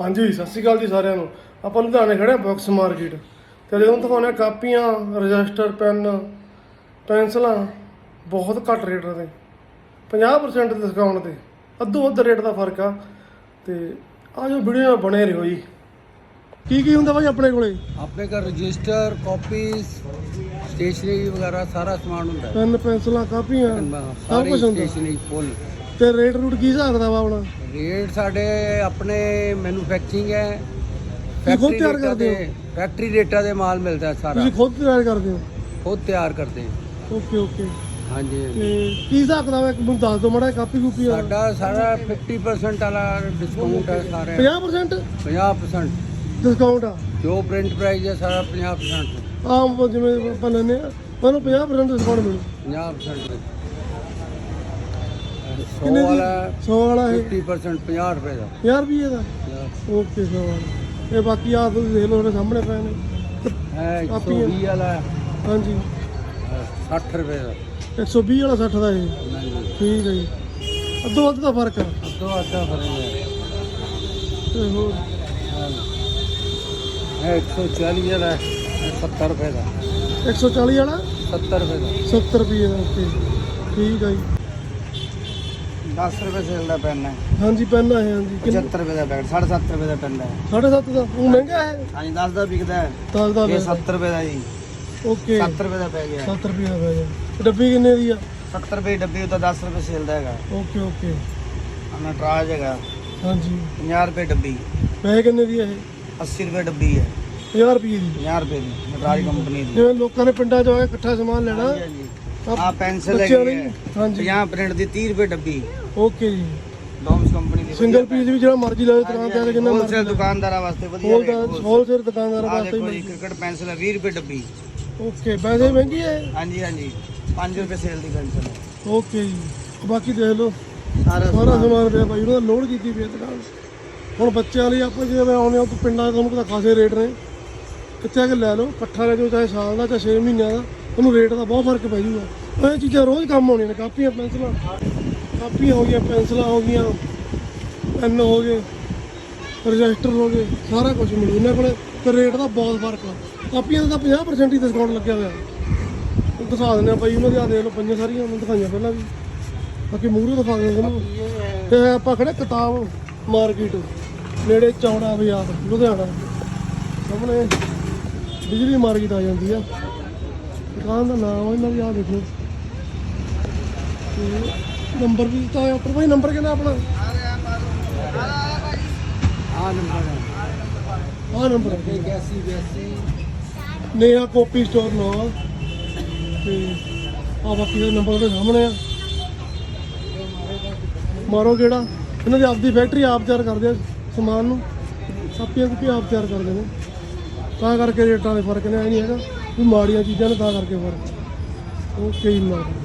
ਹਾਂਜੀ ਸਤਿ ਸ਼੍ਰੀ ਅਕਾਲ ਜੀ ਸਾਰਿਆਂ ਨੂੰ। ਆਪਾਂ ਲੁਧਿਆਣੇ ਖੜੇ ਆ ਬੁੱਕਸ ਮਾਰਕੀਟ ਤੇ ਜਦੋਂ ਹਾਂ ਕਾਪੀਆਂ ਰਜਿਸਟਰ ਪੈਨ ਪੈਨਸਲਾਂ ਬਹੁਤ ਘੱਟ ਰੇਟ ਤੇ 50% ਡਿਸਕਾਊਂਟ ਤੇ ਅੱਧੋ ਅੱਧ ਰੇਟ ਦਾ ਫ਼ਰਕ ਆ। ਤੇ ਆ ਜੋ ਵੀਡੀਓ ਬਣੇ ਰਹੋ ਜੀ। ਕੀ ਕੀ ਹੁੰਦਾ ਭਾਈ ਆਪਣੇ ਕੋਲੇ? ਆਪਣੇ ਘਰ ਰਜਿਸਟਰ ਕਾਪੀਜ਼ ਸਟੇਸ਼ਨਰੀ ਵਗੈਰਾ ਸਾਰਾ ਸਮਾਨ ਹੁੰਦਾ। ਹੈ ਪੈਨ ਪੈਨਸਲਾਂ ਕਾਪੀਆਂ ਸਭ ਕੁਝ ਹੁੰਦਾ। ਸਟੇਸ਼ਨਰੀ ਫੁੱਲ ਤੇ ਰੇਟ ਰੂਟ ਕੀ ਹਿਸਾਬ ਦਾ ਵਾ ਆਪਣਾ ਰੇਟ ਸਾਡੇ ਆਪਣੇ ਮੈਨੂਫੈਕਚਰਿੰਗ ਹੈ। ਤੁਸੀਂ ਖੁਦ ਫੈਕਟਰੀ ਤਿਆਰ ਰੇਟਾਂ ਕਰਦੇ ਦੇ ਫੈਕਟਰੀ ਰੇਟਾਂ ਦੇ ਮਾਲ ਮਿਲਦਾ ਹੈ ਸਾਰਾ। ਤੁਸੀਂ ਖੁਦ ਤਿਆਰ ਕਰਦੇ ਹੋ? ਖੁਦ ਤਿਆਰ ਕਰਦੇ ਹਾਂ। ਓਕੇ ਓਕੇ ਹਾਂਜੀ ਤੇ ਕੀ ਹਿਸਾਬ ਦਾ ਵਾ ਇੱਕ ਮੈਨੂੰ ਦੱਸ ਦਿਓ ਮਾੜਾ ਜਿਹਾ ਕਾਪੀ ਕੂਪੀ ਸਾਡਾ ਸਾਰਾ 50% ਵਾਲਾ ਡਿਸਕਾਊਂਟ ਹੈ ਸਾਰੇ। 50% 50% ਡਿਸਕਾਊਂਟ ਆ? ਜੋ ਪ੍ਰਿੰਟ ਪ੍ਰਾਈਸ ਹੈ ਸਾਰਾ 50% ਆਮ ਜਿਵੇਂ ਆਪਾਂ ਲੈਂਦੇ ਆ ਮੈਨੂੰ 50% ਡਿਸਕਾਊਂਟ ਮਿਲੂ। 50% 100 ਕਿੰਨੇ ਦੀ? ਵਾਲਾ 100 ਵਾਲਾ ਇਹ? 50% 50 ਰੁਪਏ ਦਾ। 50 ਰੁਪਏ ਦਾ? 50 ਓਕੇ 100 ਵਾਲਾ। ਇਹ ਬਾਕੀ ਆ ਤੁਸੀਂ ਦੇਖ ਲਓ ਉਹਦੇ ਸਾਹਮਣੇ ਪਏ ਨੇ। ਹੈ ਕਾਪੀਆਂ। 120 ਵਾਲਾ। ਹਾਂਜੀ। ਹੈ 60 ਰੁਪਏ ਦਾ। 120 ਵਾਲਾ 60 ਦਾ ਇਹ? ਨਹੀਂ ਠੀਕ ਹੈ ਜੀ। ਅੱਧੋ ਅੱਧ ਦਾ ਫ਼ਰਕ ਆ ਅੱਧੋ ਅੱਧਾ ਫ਼ਰਕ ਹੈ। ਤੇ ਹੋਰ? ਹੈ 140 ਵਾਲਾ ਹੈ 70 ਰੁਪਏ ਦਾ। 140 ਵਾਲਾ? 70 ਰੁਪਏ ਦਾ। 70 ਰੁਪਏ ਦਾ ਓਕੇ। ਠੀਕ ਆ ਜੀ। 10 ਰੁਪਏ ਸੇਲ ਦਾ ਪੈਨ ਹੈ। ਹਾਂਜੀ ਪੈਨ ਆ ਇਹ ਹਾਂਜੀ। ਕਿੰਨੇ 75 ਰੁਪਏ ਦਾ ਪੈਕਟ 7.5 ਰੁਪਏ ਦਾ ਪੈਨ ਹੈ। 7.5 ਦਾ? ਉਹ ਮਹਿੰਗਾ ਹੈ? ਹਾਂਜੀ 10 ਦਾ ਵਿਕਦਾ ਹੈ। 10 ਦਾ ਇਹ 70 ਰੁਪਏ ਦਾ ਜੀ। ਓਕੇ। 70 ਰੁਪਏ ਦਾ ਪੈ ਗਿਆ। 7 ਰੁਪਏ ਦਾ ਪੈ ਗਿਆ। ਡੱਬੀ ਕਿੰਨੇ ਦੀ ਆ? 70 ਰੁਪਏ ਡੱਬੀ ਉਹ ਤਾਂ 10 ਰੁਪਏ ਸੇਲ ਦਾ ਹੈਗਾ। Okay okay. ਨਟਰਾਜ ਹੈਗਾ। ਹਾਂਜੀ। 50 ਰੁਪਏ ਡੱਬੀ। ਪੈਸੇ ਕਿੰਨੇ ਦੀ ਆ ਇਹ? 80 ਰੁਪਏ ਡੱਬੀ ਹੈ। 50 ਰੁਪਏ ਦੀ। 50 ਰੁਪਏ ਦੀ। ਨਟਰਾਜ ਕੰਪਨੀ ਦੀ। ਜਿਵੇਂ ਲੋਕਾਂ ਨੇ ਪਿੰਡਾਂ 'ਚ ਆ ਕੇ ਇਕੱਠਾ ਸਮਾਨ ਲੈਣਾ। ਹਾਂਜੀ। ਆ ਪੈਨਸਲ ਹੈਗੀ ਹੈ। ਹਾਂਜੀ। 50 ਪ੍ਰਿੰਟ ਦੀ 30 ਰੁਪਏ ਡੱਬੀ। ਓਕੇ ਜੀ। ਡੋਮਸ ਕੰਪਨੀ ਦੀ ਸਿੰਗਲ ਪੀਸ ਵੀ ਜਿਹੜਾ ਮਰਜ਼ੀ ਲੈ ਦੁਕਾਨ ਤੇ ਆ ਕੇ ਜਿੰਨਾ ਹੋਲਸੇਲ ਮਰਜ਼ੀ। ਦੁਕਾਨਦਾਰਾਂ ਵਾਸਤੇ ਵਧੀਆ ਹੋਲ ਹੋਲਸੇਲ ਦੁਕਾਨਦਾਰ ਵਾਸਤੇ ਜੀ ਕ੍ਰਿਕਟ ਪੈਨਸਲ ਹੈ 20 ਰੁਪਏ ਡੱਬੀ। ਓਕੇ ਵੈਸੇ ਮਹਿੰਗੀ ਹੈ? ਹਾਂਜੀ ਹਾਂਜੀ। 5 ਰੁਪਏ ਸੇਲ ਦੀ ਪੈਨਸਲ ਹੈ। ਓਕੇ ਜੀ। ਬਾਕੀ ਦੇਖ ਲਓ ਸਾਰਾ ਸਮਾਨ। ਪਿਆ ਭਾਈ ਉਹਨਾਂ ਦਾ ਲੋਡ ਕੀਤੀ ਪਈ ਦੁਕਾਨ ਹੁਣ ਬੱਚਿਆਂ ਲਈ ਆਪਾਂ ਜਿਵੇਂ ਆਉਂਦੇ ਆ ਪਿੰਡਾਂ 'ਚ ਤੁਹਾਨੂੰ ਪਤਾ ਖਾਸੇ ਰੇਟ ਨੇ। ਕਿੱਥੇ ਆ ਕੇ ਲੈ ਲਓ ਇਕੱਠਾ ਲੈ ਜਾਓ ਚਾਹੇ ਸਾਲ ਦਾ ਚਾਹੇ 6 ਮਹੀਨਿਆਂ ਦਾ। ਉਹਨੂੰ ਰੇਟ ਦਾ ਬਹੁਤ ਫ਼ਰਕ ਪੈ ਜੂਗਾ। ਇਹ ਚੀਜ਼ਾਂ ਰੋਜ਼ ਕੰਮ ਆਉਣੀਆਂ ਨੇ, ਕਾਪੀਆਂ, ਪੈਨਸਲਾਂ। ਕਾਪੀਆਂ ਹੋ ਗਈਆਂ, ਪੈਨਸਲਾਂ ਹੋ ਗਈਆਂ, ਪੈਨ ਹੋ ਗਏ, ਰਜਿਸਟਰ ਹੋ ਗਏ, ਸਾਰਾ ਕੁਝ ਮਿਲੂ ਇਹਨਾਂ ਕੋਲੇ ਤੇ ਰੇਟ ਦਾ ਬਹੁਤ ਫ਼ਰਕ ਆ। ਕਾਪੀਆਂ ਦਾ ਤਾਂ 50% ਹੀ ਡਿਸਕਾਊਂਟ ਲੱਗਿਆ ਹੋਇਆ। ਦਿਖਾ ਦਿੰਦੇ ਆ ਭਾਈ ਉਹਨਾਂ ਦੀ ਆ ਦੇਖ ਲਓ, ਪੰਜਾਂ ਸਾਰੀਆਂ ਮੈਂ ਦਿਖਾਈਆਂ ਪਹਿਲਾਂ ਵੀ। ਬਾਕੀ ਮੂਹਰੇ ਦਿਖਾ ਦਿੰਦੇ ਤੁਹਾਨੂੰ। ਤੇ ਆਪਾਂ ਖੜੇ ਕਿਤਾਬ ਮਾਰਕੀਟ, ਨੇੜੇ ਚੌੜਾ ਬਾਜ਼ਾਰ, ਲੁਧਿਆਣਾ। ਸਾਹਮਣੇ ਬਿਜਲੀ ਮਾਰਕੀਟ ਆ ਜਾਂਦੀ ਆ। ਦੁਕਾਨ ਦਾ ਨਾਮ ਆ ਇਹਨਾਂ ਦੀ ਆ ਦੇਖੋ ਨੰਬਰ ਵੀ ਦਿੱਤਾ ਹੋਇਆ ਉੱਪਰ। ਭਾਈ ਨੰਬਰ ਕਿੰਨਾ ਆਪਣਾ? ਆ ਨੰਬਰ ਹੈ। ਨੰਬਰ ਹੈ 81 82 ਨੇਹਾ ਕਾਪੀ ਸਟੋਰ ਨਾਲ। ਤੇ ਆ ਬਾਕੀ ਦਾ ਨੰਬਰ ਦੇ ਸਾਹਮਣੇ ਆ। ਮਾਰੋ ਕਿਹੜਾ ਇਹਨਾਂ ਦੀ ਆਪਦੀ ਫੈਕਟਰੀ ਆਪ ਤਿਆਰ ਕਰਦੇ ਆ ਸਮਾਨ ਨੂੰ। ਕਾਪੀਆਂ ਕੁਪੀ ਆਪ ਤਿਆਰ ਕਰਦੇ ਨੇ। ਤਾਂ ਕਰਕੇ ਰੇਟਾਂ ਦੇ ਫ਼ਰਕ ਨੇ, ਐ ਨਹੀਂ ਹੈਗਾ। ਵੀ ਮਾੜੀਆਂ ਚੀਜ਼ਾਂ ਨੇ ਤਾਂ ਕਰਕੇ ਫਿਰ ਉਹ ਕਈ ਮਾਰੋ